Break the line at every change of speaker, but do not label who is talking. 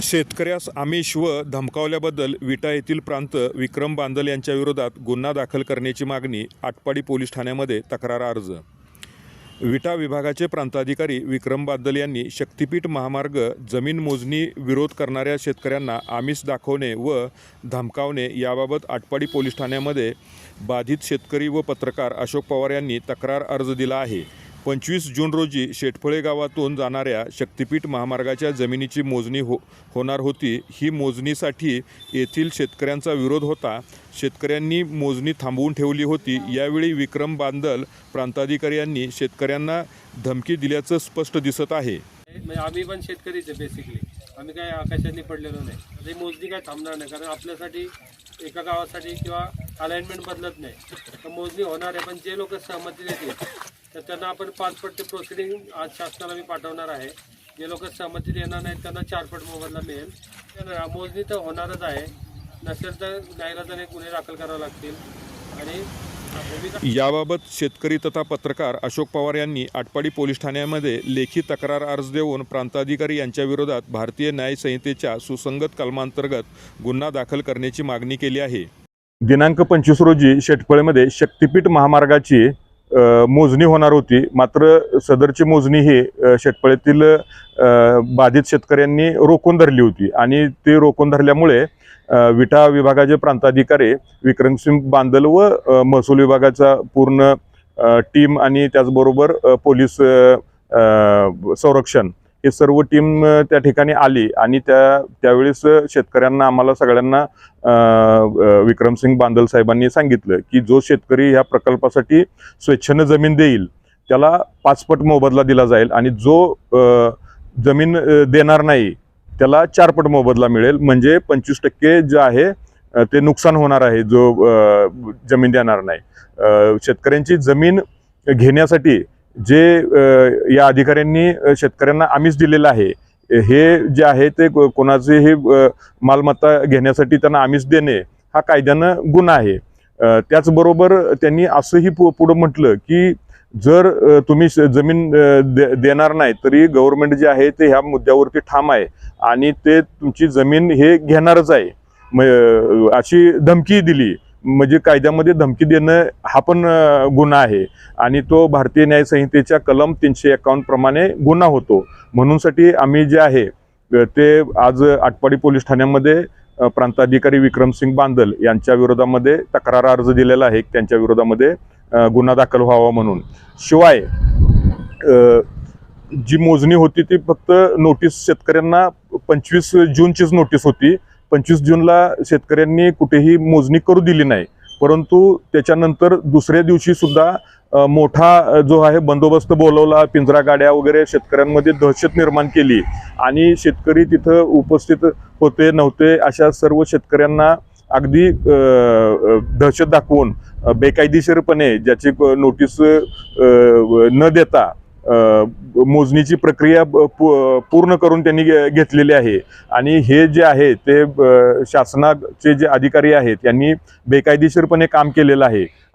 शेतकऱ्यास आमिष व धमकावल्याबद्दल विटा येथील प्रांत विक्रम बांदल यांच्या विरोधात गुन्हा दाखल करण्याची मागणी आटपाडी पोलीस ठाण्यामध्ये तक्रार अर्ज विटा विभागाचे प्रांताधिकारी विक्रम बादल यांनी शक्तिपीठ महामार्ग जमीन मोजणी विरोध करणाऱ्या शेतकऱ्यांना आमिष दाखवणे व धमकावणे याबाबत आटपाडी पोलीस ठाण्यामध्ये बाधित शेतकरी व पत्रकार अशोक पवार यांनी तक्रार अर्ज दिला आहे. पंचवीस जून रोजी शेटफळे गावातून जाणाऱ्या शक्तिपीठ महामार्गाच्या जमिनीची मोजणी हो होणार होती. ही मोजणीसाठी येथील शेतकऱ्यांचा विरोध होता. शेतकऱ्यांनी मोजणी थांबवून ठेवली होती. यावेळी विक्रम बांदल प्रांताधिकारी यांनी शेतकऱ्यांना धमकी दिल्याचं स्पष्ट दिसत आहे.
म्हणजे आम्ही पण शेतकरीच आहे बेसिकली आम्ही काय आकाशाने पडलेलो नाही. मोजणी काय थांबणार नाही. कारण आपल्यासाठी एका गावासाठी किंवा अलाइनमेंट बदलत नाही. तर मोजणी होणार आहे पण जे लोक सहमती देतील तर त्यांना आपण पाच पट प्रोसिडिंग आज शासनाला मी पाठवणार आहे. जे लोक सहमती देणार नाहीत त्यांना चार पट मोबदला मिळेल. तर मोजणी तर होणारच आहे. नसेल तर न्यायालयाने गुन्हे दाखल करावे लागतील. आणि
याबाबत शेतकरी तथा पत्रकार अशोक पवार यांनी आटपाडी पोलीस ठाण्यामध्ये लेखी तक्रार अर्ज देऊन प्रांताधिकारी यांच्याविरोधात भारतीय न्याय संहितेच्या सुसंगत कलमांतर्गत गुन्हा दाखल करण्याची मागणी केली आहे. दिनांक पंचवीस रोजी शेटफळेमध्ये शक्तिपीठ महामार्गाची मोजणी होणार होती. मात्र सदरची मोजणी ही अ, बाधित शेतकऱ्यांनी रोखून धरली होती. आणि ते रोखून धरल्यामुळे विटा विभागाचे प्रांताधिकारी विक्रमसिंग बांदल व महसूल विभागाचा पूर्ण टीम आणि त्याचबरोबर पोलीस संरक्षण हे सर्व टीम त्या ठिकाणी आली आणि त्या त्यावेळेस शेतकऱ्यांना आम्हाला सगळ्यांना विक्रमसिंग बांदल साहेबांनी सांगितलं की जो शेतकरी ह्या प्रकल्पासाठी स्वेच्छेनं जमीन देईल त्याला पाचपट मोबदला दिला जाईल आणि जो जमीन देणार नाही त्याला चारपट मोबदला मिळेल. म्हणजे पंचवीस टक्के जे आहे ते नुकसान होणार आहे जो जमीन देणार नाही. शेतकऱ्यांची जमीन घेण्यासाठी जे या अधिकाऱ्यांनी शेतकऱ्यांना आमिष दिलेलं आहे हे जे आहे ते कोणाचेही कोणाचे हे मालमत्ता घेण्यासाठी त्यांना आमिष देणे हा कायद्यानं गुन्हा आहे. त्याचबरोबर त्यांनी असंही पु- पुढं म्हटलं की जर तुम्ही श- जमीन दे- देणार नाही तरी गव्हर्नमेंट जे आहे ते ह्या मुद्द्यावरती ठाम आहे आणि ते तुमची जमीन हे घेणारच आहे. म- अशी धमकी दिली. म्हणजे कायद्यामध्ये धमकी देणं हा पण गुन्हा आहे. आणि तो भारतीय न्यायसंहितेच्या कलम तीनशे एकावन्न प्रमाणे गुन्हा होतो. म्हणूनसाठी आम्ही जे आहे ते आज आटपाडी पोलीस ठाण्यामध्ये प्रांताधिकारी विक्रमसिंग बांदल यांच्या विरोधामध्ये तक्रार अर्ज दिलेला आहे त्यांच्या विरोधामध्ये गुन्हा दाखल व्हावा म्हणून. शिवाय जी मोजणी होती ती फक्त नोटीस शेतकऱ्यांना पंचवीस जूनचीच नोटीस होती. पंचवीस जूनला शेतकऱ्यांनी कुठेही मोजणी करू दिली नाही. परंतु त्याच्यानंतर दुसऱ्या दिवशी सुद्धा मोठा जो आहे बंदोबस्त बोलवला पिंजरा गाड्या वगैरे शेतकऱ्यांमध्ये दहशत निर्माण केली. आणि शेतकरी तिथं उपस्थित होते नव्हते अशा सर्व शेतकऱ्यांना अगदी दहशत दाखवून बेकायदेशीरपणे ज्याची क- नोटीस न देता मोजणीची प्रक्रिया पूर्ण करून त्यांनी घेतलेली आहे. आणि हे जे आहे ते शासनाचे जे अधिकारी आहेत यांनी बेकायदेशीरपणे काम केलेलं आहे.